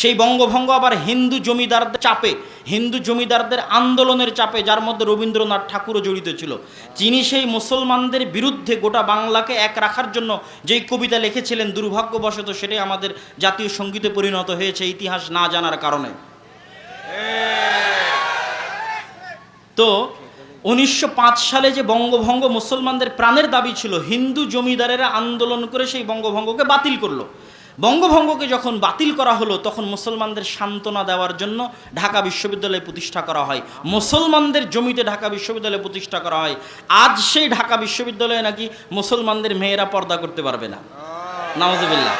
সেই বঙ্গভঙ্গ আবার হিন্দু জমিদারদের চাপে, হিন্দু জমিদারদের আন্দোলনের চাপে, যার মধ্যে রবীন্দ্রনাথ ঠাকুরও জড়িত ছিল। যিনি সেই মুসলমানদের বিরুদ্ধে গোটা বাংলাকে এক রাখার জন্য যেই কবিতা লিখেছিলেন, দুর্ভাগ্যবশত সেটাই আমাদের জাতীয় সঙ্গীতে পরিণত হয়েছে ইতিহাস না জানার কারণে। তো উনিশশো পাঁচ সালে যে বঙ্গভঙ্গ মুসলমানদের প্রাণের দাবি ছিল, হিন্দু জমিদারেরা আন্দোলন করে সেই বঙ্গভঙ্গকে বাতিল করল। বঙ্গভঙ্গকে যখন বাতিল করা হলো, তখন মুসলমানদের সান্ত্বনা দেওয়ার জন্য ঢাকা বিশ্ববিদ্যালয় প্রতিষ্ঠা করা হয়। মুসলমানদের জমিতে ঢাকা বিশ্ববিদ্যালয় প্রতিষ্ঠা করা হয়। আজ সেই ঢাকা বিশ্ববিদ্যালয়ে নাকি মুসলমানদের মেয়েরা পর্দা করতে পারবে না। নওয়াজবিল্লাহ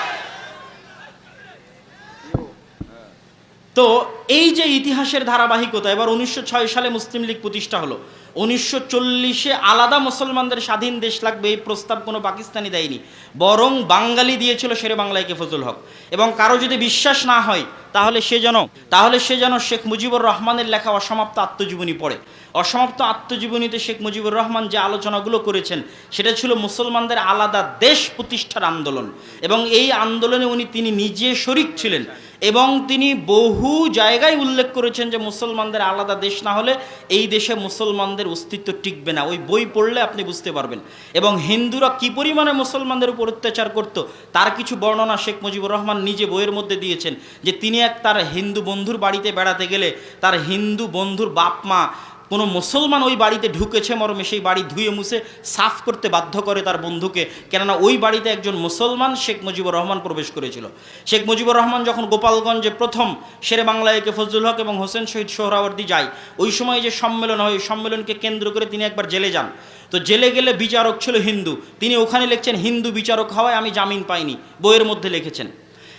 তো এই যে ইতিহাসের ধারাবাহিকতা, এবার উনিশশো ছয় সালে মুসলিম লীগ প্রতিষ্ঠা হলো। উনিশশো চল্লিশে আলাদা মুসলমানদের স্বাধীন দেশ লাগবে এই প্রস্তাব কোনো পাকিস্তানি দেয়নি। বরং বাঙালি দিয়েছিল শেরে বাংলায় ফজল হক। এবং কারও যদি বিশ্বাস না হয়, তাহলে সে যেন, তাহলে সে যেন শেখ মুজিবুর রহমানের লেখা অসমাপ্ত আত্মজীবনী পড়ে। অসমাপ্ত আত্মজীবনীতে শেখ মুজিবুর রহমান যে আলোচনাগুলো করেছেন, সেটা ছিল মুসলমানদের আলাদা দেশ প্রতিষ্ঠার আন্দোলন। এবং এই আন্দোলনে উনি, তিনি নিজে শরিক ছিলেন। এবং তিনি বহু জায়গায় উল্লেখ করেছেন যে মুসলমানদের আলাদা দেশ না হলে এই দেশে মুসলমানদের অস্তিত্ব টিকবে না। ওই বই পড়লে আপনি বুঝতে পারবেন। এবং হিন্দুরা কি পরিমাণে মুসলমানদের উপর অত্যাচার করত, তার কিছু বর্ণনা শেখ মুজিবুর রহমান নিজে বইয়ের মধ্যে দিয়েছেন যে তিনি এক তার হিন্দু বন্ধুর বাড়িতে বেড়াতে গেলে তার হিন্দু বন্ধুর বাপ মা কোনো মুসলমান ওই বাড়িতে ঢুকেছে মর্মে, সেই বাড়ি ধুয়ে মুছে সাফ করতে বাধ্য করে তার বন্ধুকে। কেননা ওই বাড়িতে একজন মুসলমান শেখ মুজিবুর রহমান প্রবেশ করেছিল। শেখ মুজিবুর রহমান যখন গোপালগঞ্জে প্রথম শেরে বাংলায়কে ফজলুল হক এবং হোসেন শহীদ সোহরাওয়ার্দী যায়, ওই সময় যে সম্মেলন হয়, ওই সম্মেলনকে কেন্দ্র করে তিনি একবার জেলে যান। তো জেলে গেলে বিচারক ছিল হিন্দু। তিনি ওখানে লিখছেন, হিন্দু বিচারক হওয়ায় আমি জামিন পাইনি। বইয়ের মধ্যে লিখেছেন।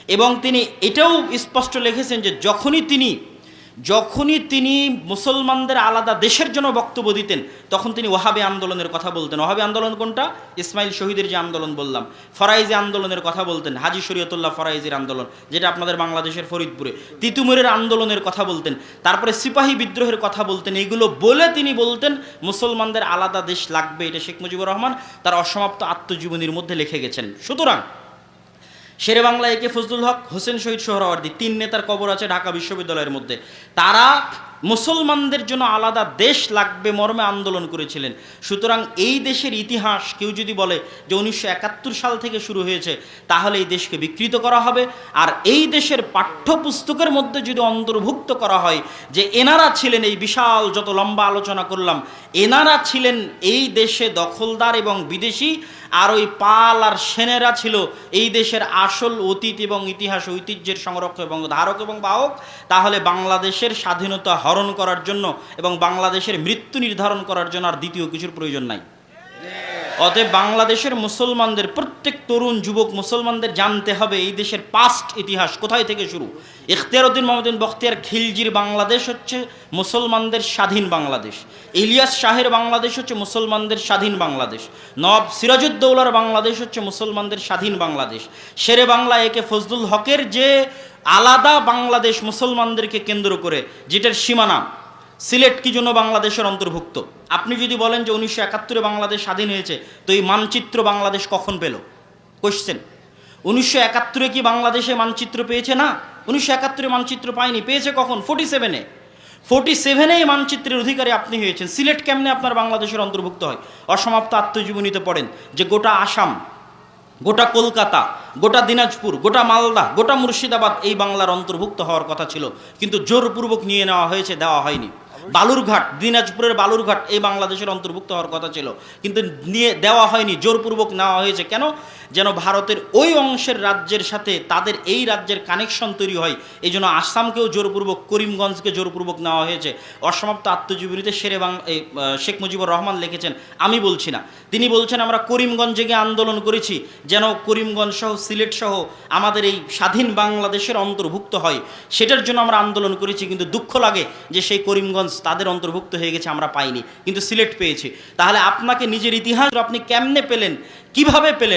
এবং তিনি এটাও স্পষ্ট লিখেছেন যে যখনই তিনি যখনই তিনি মুসলমানদের আলাদা দেশের জন্য বক্তব্য দিতেন, তখন তিনি ওহাবে আন্দোলনের কথা বলতেন। ওহাবে আন্দোলন কোনটা? ইসমাইল শহীদের যে আন্দোলন বললাম, ফরাইজি আন্দোলনের কথা বলতেন, হাজি শরীয়তুল্লাহ ফরাইজির আন্দোলন, যেটা আপনাদের বাংলাদেশের ফরিদপুরে, তিতুমুরের আন্দোলনের কথা বলতেন, তারপরে সিপাহী বিদ্রোহের কথা বলতেন এইগুলো বলে তিনি বলতেন, মুসলমানদের আলাদা দেশ লাগবে, এটা শেখ মুজিবুর রহমান তার অসমাপ্ত আত্মজীবনীর মধ্যে লিখে গেছেন। সুতরাং শেরে বাংলা একে ফজলুল হক, হোসেন শহীদ সোহরাওয়ার্দী, তিন নেতার কবর আছে ঢাকা বিশ্ববিদ্যালয়ের মধ্যে। তারা মুসলমানদের জন্য আলাদা দেশ লাগবে মর্মে আন্দোলন করেছিলেন। সুতরাং এই দেশের ইতিহাস কেউ যদি বলে যে উনিশশো একাত্তর সাল থেকে শুরু হয়েছে, তাহলে এই দেশকে বিকৃত করা হবে। আর এই দেশের পাঠ্যপুস্তকের মধ্যে যদি অন্তর্ভুক্ত করা হয় যে এনারা ছিলেন এই বিশাল যত লম্বা আলোচনা করলাম, এনারা ছিলেন এই দেশে দখলদার এবং বিদেশি আর ওই পাল আর সেনেরা ছিল এই দেশের আসল অতীত এবং ইতিহাস, ঐতিহ্যের সংরক্ষক এবং ধারক এবং বাহক। তাহলে বাংলাদেশের স্বাধীনতা হরণ করার জন্য এবং বাংলাদেশের মৃত্যু নির্ধারণ করার জন্য আর দ্বিতীয় কিছুর প্রয়োজন নাই। অতএব বাংলাদেশের মুসলমানদের, প্রত্যেক তরুণ যুবক মুসলমানদের জানতে হবে এই দেশের পাস্ট ইতিহাস কোথায় থেকে শুরু? ইখতিয়ারউদ্দিন মোহাম্মদিন বখতিয়ার খিলজির বাংলাদেশ হচ্ছে মুসলমানদের স্বাধীন বাংলাদেশ। ইলিয়াস শাহের বাংলাদেশ হচ্ছে মুসলমানদের স্বাধীন বাংলাদেশ। নব সিরাজুদ্দৌলার বাংলাদেশ হচ্ছে মুসলমানদের স্বাধীন বাংলাদেশ। শেরে বাংলা একে ফজলুল হকের যে আলাদা বাংলাদেশ মুসলমানদেরকে কেন্দ্র করে, যেটার সীমানা, সিলেট কি জন্য বাংলাদেশের অন্তর্ভুক্ত? আপনি যদি বলেন যে উনিশশো একাত্তরে বাংলাদেশ স্বাধীন হয়েছে, তো এই মানচিত্র বাংলাদেশ কখন পেল? কোশ্চেন উনিশশো একাত্তরে কি বাংলাদেশে মানচিত্র পেয়েছে না? উনিশশো একাত্তরে মানচিত্র পায়নি। পেয়েছে কখন? ফোর্টি সেভেনে ফোর্টি সেভেনেই মানচিত্রের অধিকারী আপনি হয়েছেন। সিলেট কেমনে আপনার বাংলাদেশের অন্তর্ভুক্ত হয়? অসমাপ্ত আত্মজীবনীতে পড়েন যে গোটা আসাম, গোটা কলকাতা, গোটা দিনাজপুর, গোটা মালদা, গোটা মুর্শিদাবাদ এই বাংলার অন্তর্ভুক্ত হওয়ার কথা ছিল। কিন্তু জোরপূর্বক নিয়ে নেওয়া হয়েছে, দেওয়া হয়নি। বালুরঘাট, দিনাজপুরের বালুরঘাট এই বাংলাদেশের অন্তর্ভুক্ত হওয়ার কথা ছিল। কিন্তু নিয়ে, দেওয়া হয়নি, জোরপূর্বক নেওয়া হয়েছে। কেন? যেন ভারতের ওই অংশের রাজ্যের সাথে তাদের এই রাজ্যের কানেকশন তৈরি হয়। এই জন্য আসামকেও জোরপূর্বক, করিমগঞ্জকে জোরপূর্বক নেওয়া হয়েছে। অসমাপ্ত আত্মজীবনীতে শেরে বাং শেখ মুজিবুর রহমান লিখেছেন, আমি বলছি না। তিনি বলছেন, আমরা করিমগঞ্জে গিয়ে আন্দোলন করেছি। যেন করিমগঞ্জ সহ সিলেট সহ আমাদের এই স্বাধীন বাংলাদেশের অন্তর্ভুক্ত হয়। সেটার জন্য আমরা আন্দোলন করেছি। কিন্তু দুঃখ লাগে যে সেই করিমগঞ্জ তাদের অন্তর্ভুক্ত হয়ে গেছে, আমরা পাইনি। কিন্তু সিলেক্ট পেয়েছি। তাহলে আপনাকে নিজের ইতিহাস আপনি কেমনে পেলেন? কীভাবে পেলেন?